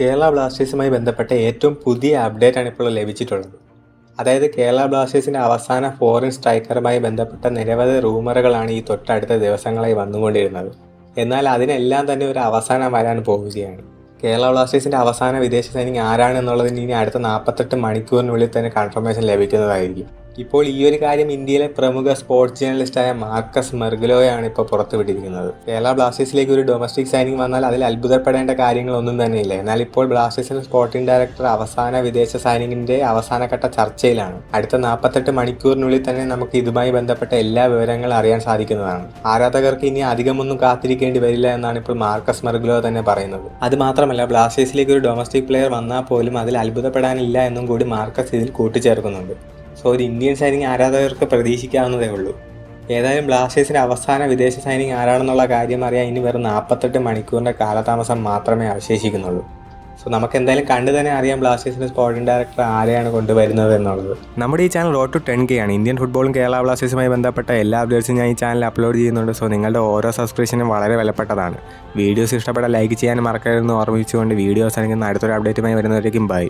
കേരള ബ്ലാസ്റ്റേഴ്സുമായി ബന്ധപ്പെട്ട ഏറ്റവും പുതിയ അപ്ഡേറ്റ് ആണ് ഇപ്പോൾ ലഭിച്ചിട്ടുള്ളത്. അതായത് കേരള ബ്ലാസ്റ്റേഴ്സിന്റെ അവസാന ഫോറിൻ സ്ട്രൈക്കറുമായി ബന്ധപ്പെട്ട നിരവധി റൂമറുകളാണ് ഈ തൊട്ടടുത്ത ദിവസങ്ങളായി വന്നുകൊണ്ടിരുന്നത്. എന്നാൽ അതിനെല്ലാം തന്നെ ഒരു അവസാനം വരാൻ പോവുകയാണ്. കേരള ബ്ലാസ്റ്റേഴ്സിന്റെ അവസാന വിദേശ സൈനിങ് ആരാണെന്നുള്ളതിന് ഇനി അടുത്ത നാൽപ്പത്തെട്ട് മണിക്കൂറിനുള്ളിൽ തന്നെ കൺഫർമേഷൻ ലഭിക്കുന്നതായിരിക്കും. ഇപ്പോൾ ഈ ഒരു കാര്യം ഇന്ത്യയിലെ പ്രമുഖ സ്പോർട്സ് ജേർണലിസ്റ്റായ മാർക്കസ് മെർഗലോയാണ് ഇപ്പോൾ പുറത്തുവിട്ടിരിക്കുന്നത്. കേരള ബ്ലാസ്റ്റേഴ്സിലേക്ക് ഒരു ഡൊമസ്റ്റിക് സൈനിങ് വന്നാൽ അതിൽ അത്ഭുതപ്പെടേണ്ട കാര്യങ്ങളൊന്നും തന്നെയില്ല എന്നാൽ ഇപ്പോൾ ബ്ലാസ്റ്റേഴ്സിന്റെ സ്പോർട്ടിംഗ് ഡയറക്ടർ അവസാന വിദേശ സൈനിങ്ങിന്റെ അവസാനഘട്ട ചർച്ചയിലാണ്. അടുത്ത നാൽപ്പത്തെട്ട് മണിക്കൂറിനുള്ളിൽ തന്നെ നമുക്ക് ഇതുമായി ബന്ധപ്പെട്ട എല്ലാ വിവരങ്ങളും അറിയാൻ സാധിക്കുന്നതാണ്. ആരാധകർക്ക് ഇനി അധികമൊന്നും കാത്തിരിക്കേണ്ടി വരില്ല എന്നാണ് ഇപ്പോൾ മാർക്കസ് മെർഗലോ തന്നെ പറയുന്നത്. അത് മാത്രമല്ല ബ്ലാസ്റ്റേഴ്സിലേക്ക് ഒരു ഡൊമസ്റ്റിക് പ്ലെയർ വന്നാൽ പോലും അതിൽ അത്ഭുതപ്പെടാനില്ല എന്നും കൂടി മാർക്കസ് ഇതിൽ കൂട്ടിച്ചേർക്കുന്നുണ്ട്. സോ ഒരു ഇന്ത്യൻ സൈനിങ് ആരാധകർക്ക് പ്രതീക്ഷിക്കാവുന്നതേ ഉള്ളൂ. ഏതായാലും ബ്ലാസ്റ്റേഴ്സിന്റെ അവസാന വിദേശ സൈനിങ് ആരാണെന്നുള്ള കാര്യം അറിയാൻ ഇനി വെറും നാൽപ്പത്തെട്ട് മണിക്കൂറിന്റെ കാലതാമസം മാത്രമേ അവശേഷിക്കുന്നുള്ളൂ. സോ നമുക്ക് എന്തായാലും കണ്ടു തന്നെ അറിയാം ബ്ലാസ്റ്റേഴ്സിന്റെ സ്പോർട്ടിംഗ് ഡയറക്ടർ ആരെയാണ് കൊണ്ടുവരുന്നത് എന്നുള്ളത്. നമ്മുടെ ഈ channel road to ten K ആണ്. ഇന്ത്യൻ ഫുട്ബോളും കേരള ബ്ലാസ്റ്റേഴ്സുമായി ബന്ധപ്പെട്ട എല്ലാ അപ്ഡേറ്റ്സും ഞാൻ ഈ ചാനൽ അപ്ലോഡ് ചെയ്യുന്നുണ്ട്. സോ നിങ്ങളുടെ ഓരോ സബ്സ്ക്രിപ്ഷനും വളരെ വിലപ്പെട്ടതാണ്. വീഡിയോസ് ഇഷ്ടപ്പെട്ട ലൈക്ക് ചെയ്യാൻ മറക്കരുതെന്ന് ഓർമ്മിച്ചുകൊണ്ട് വീഡിയോസ് അല്ലെങ്കിൽ അടുത്തൊരു അപ്ഡേറ്റുമായി വരുന്നവരേക്കും ബൈ.